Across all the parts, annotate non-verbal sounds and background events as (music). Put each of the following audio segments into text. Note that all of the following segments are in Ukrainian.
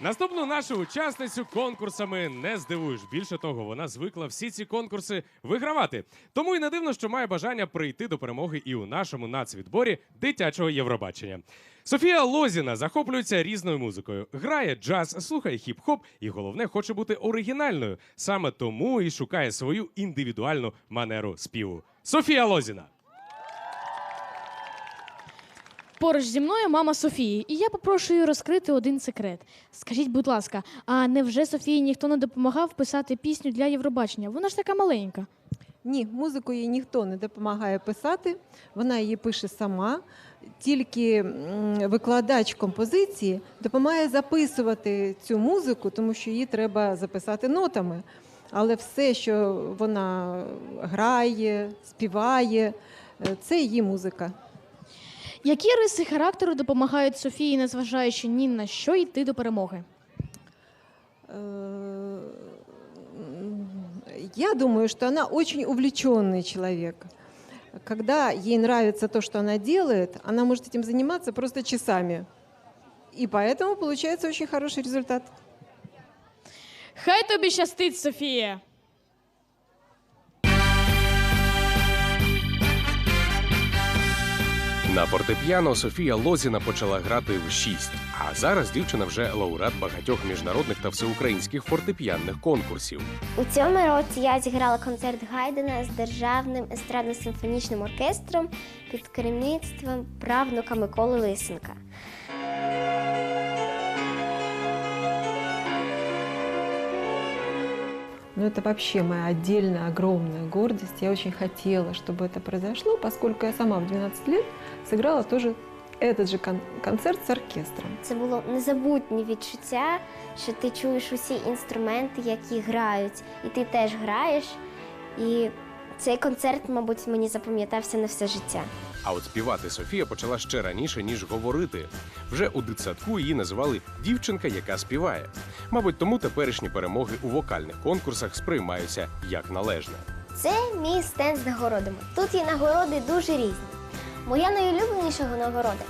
Наступну нашу учасницю конкурсами не здивуєш. Більше того, вона звикла всі ці конкурси вигравати. Тому і не дивно, що має бажання прийти до перемоги і у нашому нацвідборі дитячого Євробачення. Софія Лозіна захоплюється різною музикою, грає джаз, слухає хіп-хоп і головне хоче бути оригінальною. Саме тому і шукає свою індивідуальну манеру співу. Софія Лозіна. Поруч зі мною мама Софії, і я попрошу її розкрити один секрет. Скажіть, будь ласка, а невже Софії ніхто не допомагав писати пісню для Євробачення? Вона ж така маленька. Ні, музику їй ніхто не допомагає писати, вона її пише сама. Тільки викладач композиції допомагає записувати цю музику, тому що її треба записати нотами. Але все, що вона грає, співає, е, це її музика. Які риси характеру допомагають Софії, незважаючи ні на що йти до перемоги? Э, м, Я думаю, что она очень увлеченный человек. Когда ей нравится то, что она делает, она может этим заниматься просто часами. И поэтому получается очень хороший результат. Хай тобі щастить, Софія! На фортепіано Софія Лозіна почала грати в шість. а зараз дівчина вже лауреат багатьох міжнародних та всеукраїнських фортепіанних конкурсів. У цьому році я зіграла концерт Гайдена з державним естрадно-симфонічним оркестром під керівництвом правнука Миколи Лисенка. Но это вообще моя отдельная огромная гордость. Я очень хотела, чтобы это произошло, поскольку я сама в 12 лет сыграла тоже этот же кон- концерт с оркестром. Це було незабутнє відчуття, що ти чуєш усі інструменти, які грають, і ти теж граєш. І цей концерт, мабуть, мені запам'ятався на все життя. А от співати Софія почала ще раніше, ніж говорити. Вже у дитсадку її називали дівчинка, яка співає. Мабуть, тому теперішні перемоги у вокальних конкурсах сприймаються як належне. Це мій стенд з нагородами. Тут є нагороди дуже різні. Моя найулюбленіша нагорода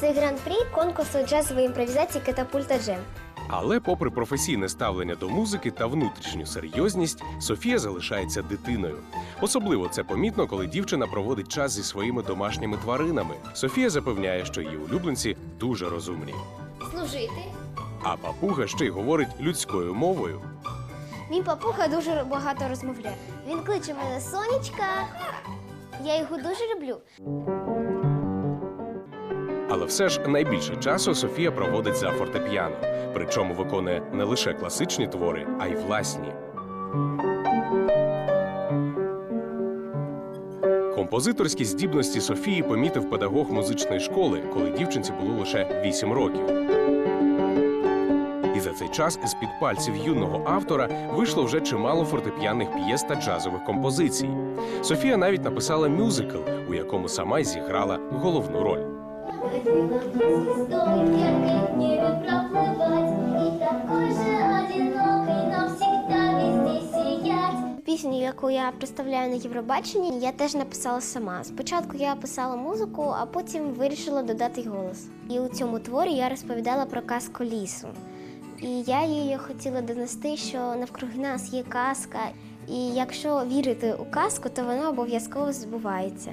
це гран-прі конкурсу джазової імпровізації Катапульта Джем. Але, попри професійне ставлення до музики та внутрішню серйозність, Софія залишається дитиною. Особливо це помітно, коли дівчина проводить час зі своїми домашніми тваринами. Софія запевняє, що її улюбленці дуже розумні. Служити. А папуга ще й говорить людською мовою. Мій папуга дуже багато розмовляє. Він кличе мене сонечка. Я його дуже люблю. Але все ж найбільше часу Софія проводить за фортепіано, причому виконує не лише класичні твори, а й власні. Композиторські здібності Софії помітив педагог музичної школи, коли дівчинці було лише 8 років. І за цей час з-під пальців юного автора вийшло вже чимало фортепіанних п'єс та джазових композицій. Софія навіть написала мюзикл, у якому сама й зіграла головну роль. Пісню, яку я представляю на Євробаченні, я теж написала сама. Спочатку я писала музику, а потім вирішила додати голос. І у цьому творі я розповідала про казку лісу. І я її хотіла донести, що навкруги нас є казка, і якщо вірити у казку, то вона обов'язково збувається.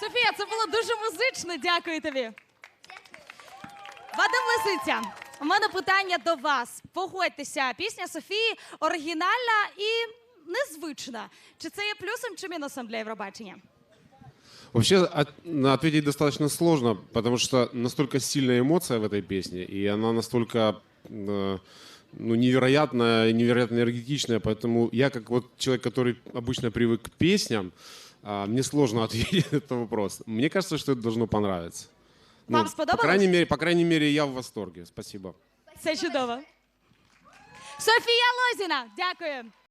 Софія, це було дуже музично. Дякую тобі. Вадим Лисиця, у мене питання до вас. Погодьтеся, пісня Софії оригінальна і незвична. Чи це є плюсом чи мінусом для Євробачення? Вообще от- на- ответить достаточно сложно, потому что настолько сильная эмоция в этой песне, и она настолько э, ну, невероятная, невероятно энергетичная, поэтому я как вот человек, который обычно привык к песням, а, мне сложно (laughs) ответить на этот вопрос. Мне кажется, что это должно понравиться. Вам ну, сподобалось? крайней мере, по крайней мере, я в восторге. Спасибо. Це чудово. Софія Лозіна, дякую.